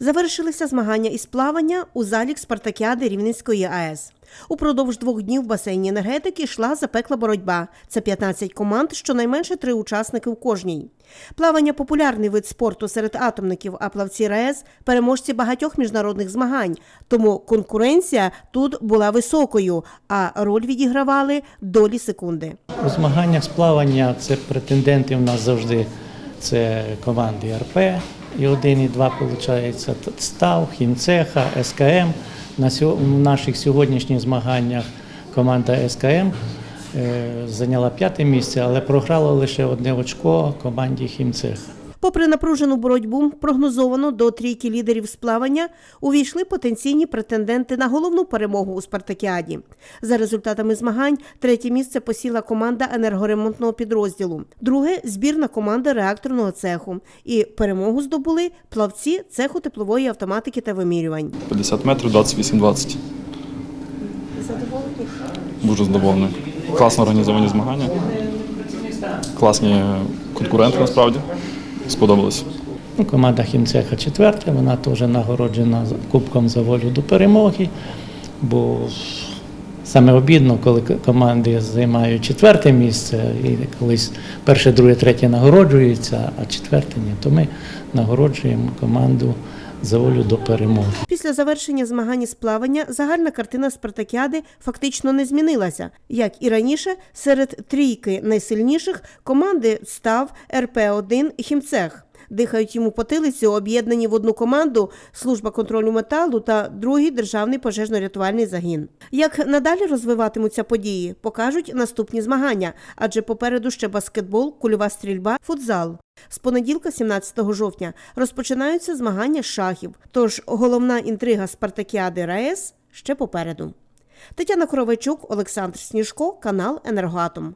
Завершилися змагання із плавання у залі Спартакіади Рівненської АЕС. Упродовж двох днів в басейні енергетики йшла запекла боротьба. Це 15 команд, щонайменше три учасники у кожній. Плавання популярний вид спорту серед атомників, а плавці РАЕС – переможці багатьох міжнародних змагань. Тому конкуренція тут була високою, а роль відігравали долі секунди. У змаганнях з плавання це претенденти в нас завжди це команди РП, і один, і два, виходить, СТАВ, Хімцеха, СКМ. На наших сьогоднішніх змаганнях команда СКМ е, зайняла п'яте місце, але програла лише одне очко команді Хімцеха. Попри напружену боротьбу, прогнозовано до трійки лідерів з плавання увійшли потенційні претенденти на головну перемогу у Спартакіаді. За результатами змагань третє місце посіла команда енергоремонтного підрозділу, друге збірна команда реакторного цеху. І перемогу здобули плавці цеху теплової автоматики та вимірювань. 50 метрів, 28-20. Дуже задоволений. Класно організовані змагання. Класні конкуренти насправді. Сподобалось. Ну, команда Хімцеха четверта, вона теж нагороджена кубком за волю до перемоги. Бо саме обідно, коли команди займають четверте місце, і колись перше, друге, третє нагороджуються, а четверте ні, то ми нагороджуємо команду за волю до перемоги. Після завершення змагань із плавання загальна картина Спартакіади фактично не змінилася. Як і раніше, серед трійки найсильніших команди став РП-1 Хімцех. Дихають йому потилицю, об'єднані в одну команду служба контролю металу та другий державний пожежно-рятувальний загін. Як надалі розвиватимуться події, покажуть наступні змагання, адже попереду ще баскетбол, кульова стрільба, футзал. З понеділка, 17 жовтня, розпочинаються змагання шахів. Тож головна інтрига Спартакіади РаЕС ще попереду. Тетяна Коровайчук, Олександр Сніжко, канал Енергоатом.